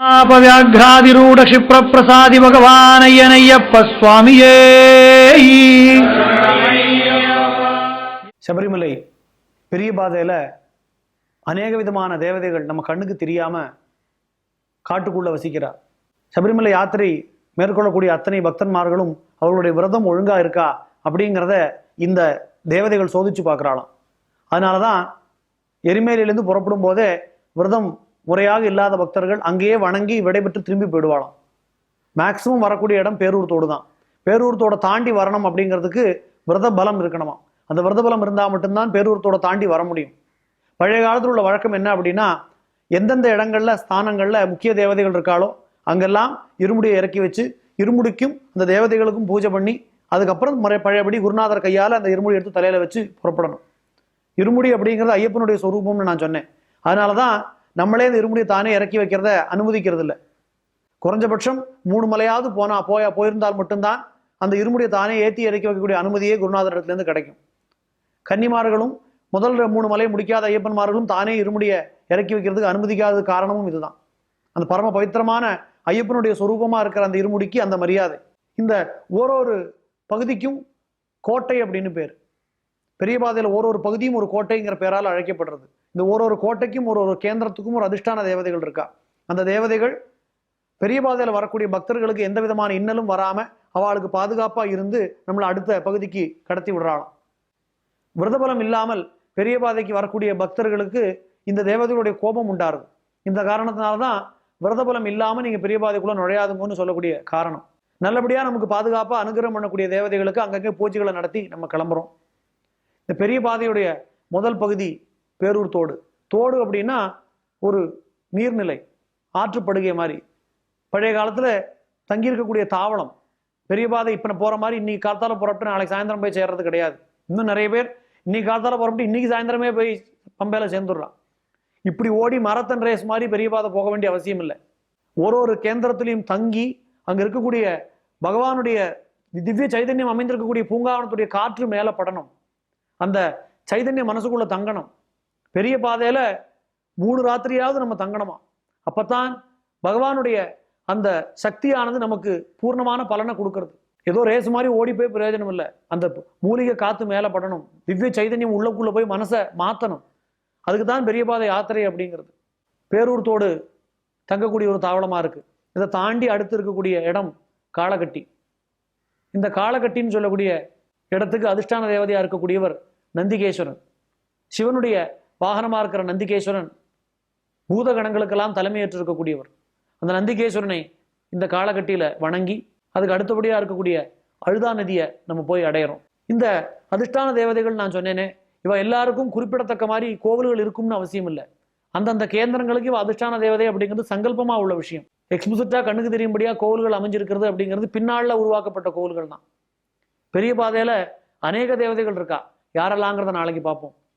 ஆபவியாகிராதிரூட க்ஷிப்ரப்பிரசாதி பகவானையனையப்ப சுவாமியே சபரிமலை பெரிய பாதையில் அநேக விதமான தேவதைகள் நம்ம கண்ணுக்கு தெரியாம காட்டுக்குள்ள வசிக்கிறார் சபரிமலை யாத்திரை மேற்கொள்ளக்கூடிய அத்தனை பக்தன்மார்களும் அவர்களுடைய விரதம் ஒழுங்கா இருக்கா அப்படிங்கிறத இந்த தேவதைகள் சோதிச்சு பார்க்குறாளாம் அதனால தான் எரிமேலியிலேருந்து புறப்படும் போதே விரதம் முறையாக இல்லாத பக்தர்கள் அங்கேயே வணங்கி விடைபெற்று திரும்பி போயிடுவாளாம். மேக்சிமம் வரக்கூடிய இடம் பேரூர் தோடு தான். பேரூர் தாண்டி வரணும் அப்படிங்கிறதுக்கு விரத பலம் இருக்கணுமா? அந்த விரத பலம் இருந்தால் மட்டும்தான் பேரூர் தாண்டி வர முடியும். பழைய காலத்தில் உள்ள வழக்கம் என்ன அப்படின்னா எந்தெந்த இடங்கள்ல ஸ்தானங்கள்ல முக்கிய தேவதைகள் இருக்காளோ அங்கெல்லாம் இருமுடியை இறக்கி வச்சு இருமுடிக்கும் அந்த தேவதைகளுக்கும் பூஜை பண்ணி அதுக்கப்புறம் முறை பழையபடி குருநாதர் கையால் அந்த இருமுடி எடுத்து தலையில் வச்சு புறப்படணும். இருமுடி அப்படிங்கிறது ஐயப்பனுடைய சொரூபம்னு நான் சொன்னேன். அதனால தான் நம்மளே இந்த இருமுடியை தானே இறக்கி வைக்கிறத அனுமதிக்கிறது இல்லை குறைஞ்சபட்சம் மூணு மலையாவது போனா போயா போயிருந்தால் மட்டும்தான் அந்த இருமுடியை தானே ஏற்றி இறக்கி வைக்கக்கூடிய அனுமதியே குருநாதர் இடத்துலேருந்து கிடைக்கும். கன்னிமார்களும் முதல் மூணு மலை முடிக்காத ஐயப்பன்மார்களும் தானே இருமுடியை இறக்கி வைக்கிறதுக்கு அனுமதிக்காத காரணமும் இதுதான். அந்த பரம பவித்திரமான ஐயப்பனுடைய சொரூபமாக இருக்கிற அந்த இருமுடிக்கு அந்த மரியாதை. இந்த ஓரொரு பகுதிக்கும் கோட்டை அப்படின்னு பேர். பெரிய பாதையில் ஒரு ஒரு பகுதியும் ஒரு கோட்டைங்கிற பேரால் அழைக்கப்படுறது. இந்த ஒரு ஒரு கோட்டைக்கும் ஒரு ஒரு கேந்திரத்துக்கும் ஒரு அதிர்ஷ்டான தேவதைகள் இருக்கா? அந்த தேவதைகள் பெரிய பாதையில் வரக்கூடிய பக்தர்களுக்கு எந்த விதமான இன்னலும் வராம அவளுக்கு பாதுகாப்பாக இருந்து நம்மளை அடுத்த பகுதிக்கு கடத்தி விடுறாளாம். விரதபலம் இல்லாமல் பெரிய பாதைக்கு வரக்கூடிய பக்தர்களுக்கு இந்த தேவதைகளுடைய கோபம் உண்டாருது. இந்த காரணத்தினால தான் விரதபலம் இல்லாமல் நீங்க பெரிய பாதைக்குள்ளே நுழையாதுங்கன்னு சொல்லக்கூடிய காரணம். நல்லபடியாக நமக்கு பாதுகாப்பாக அனுகிரகம் பண்ணக்கூடிய தேவதைகளுக்கு அங்கங்கே பூஜைகளை நடத்தி நம்ம கிளம்புறோம். இந்த பெரிய பாதையுடைய முதல் பகுதி பேரூர் தோடு. தோடு அப்படின்னா ஒரு நீர்நிலை ஆற்றுப்படுகை மாதிரி. பழைய காலத்துல தங்கியிருக்கக்கூடிய தாவளம் பெரிய பாதை இப்போ நான் போற மாதிரி இன்னைக்கு காலத்தால புறப்பட்டு நாளைக்கு சாயந்தரம் போய் சேர்றது கிடையாது. இன்னும் நிறைய பேர் இன்னைக்கு காலத்தால புறப்பட்டு இன்னைக்கு சாயந்தரமே போய் பம்பையில் சேர்ந்துடுறான். இப்படி ஓடி மரத்தன் ரேஸ் மாதிரி பெரிய பாதை போக வேண்டிய அவசியம் இல்லை. ஒரு ஒரு கேந்திரத்திலையும் தங்கி அங்கே இருக்கக்கூடிய பகவானுடைய திவ்ய சைதன்யம் அமைந்திருக்கக்கூடிய பூங்காவனத்துடைய காற்று மேலே படணும். அந்த சைதன்யம் மனசுக்குள்ளே தங்கணும். பெரிய பாதையில மூணு ராத்திரியாவது நம்ம தங்கணுமா? அப்பத்தான் பகவானுடைய அந்த சக்தியானது நமக்கு பூர்ணமான பலனை கொடுக்கறது. ஏதோ ரேஸ் மாதிரி ஓடி போய் பிரயோஜனம் இல்லை. அந்த மூலிகை காத்து மேலே படணும். திவ்ய சைதன்யம் உள்ளக்குள்ளே போய் மனசை மாற்றணும் அதுக்கு தான் பெரிய பாதை யாத்திரை அப்படிங்கிறது. பேரூர்த்தோடு தங்கக்கூடிய ஒரு தாவளமாக இருக்கு. இதை தாண்டி அடுத்து இருக்கக்கூடிய இடம் காலகட்டி இந்த காலகட்டின்னு சொல்லக்கூடிய இடத்துக்கு அதிர்ஷ்டான தேவதையாக இருக்கக்கூடியவர் நந்திகேஸ்வரன். சிவனுடைய வாகனமா இருக்கிற நந்திகேஸ்வரன் பூதகணங்களுக்கெல்லாம் தலைமையேற்று இருக்கக்கூடியவர் அந்த நந்திகேஸ்வரனை இந்த காலகட்டியில் வணங்கி அதுக்கு அடுத்தபடியா இருக்கக்கூடிய அழுதா நதியை நம்ம போய் அடையிறோம். இந்த அதிர்ஷ்டான தேவதைகள் நான் சொன்னேனே இவ எல்லாருக்கும் குறிப்பிடத்தக்க மாதிரி கோவில்கள் இருக்கும்னு அவசியம் இல்லை. அந்தந்த கேந்திரங்களுக்கு இவ அதிர்ஷ்டான தேவதை அப்படிங்கிறது சங்கல்பமா உள்ள விஷயம். எக்ஸ்பிசிட்டா கண்ணுக்கு தெரியும்படியாக கோவில்கள் அமைஞ்சிருக்கிறது அப்படிங்கிறது பின்னால் உருவாக்கப்பட்ட கோவில்கள் தான் பெரிய பாதையில் அநேக தேவதைகள் இருக்கா? யாரெல்லாங்கிறத நாளைக்கு பார்ப்போம்.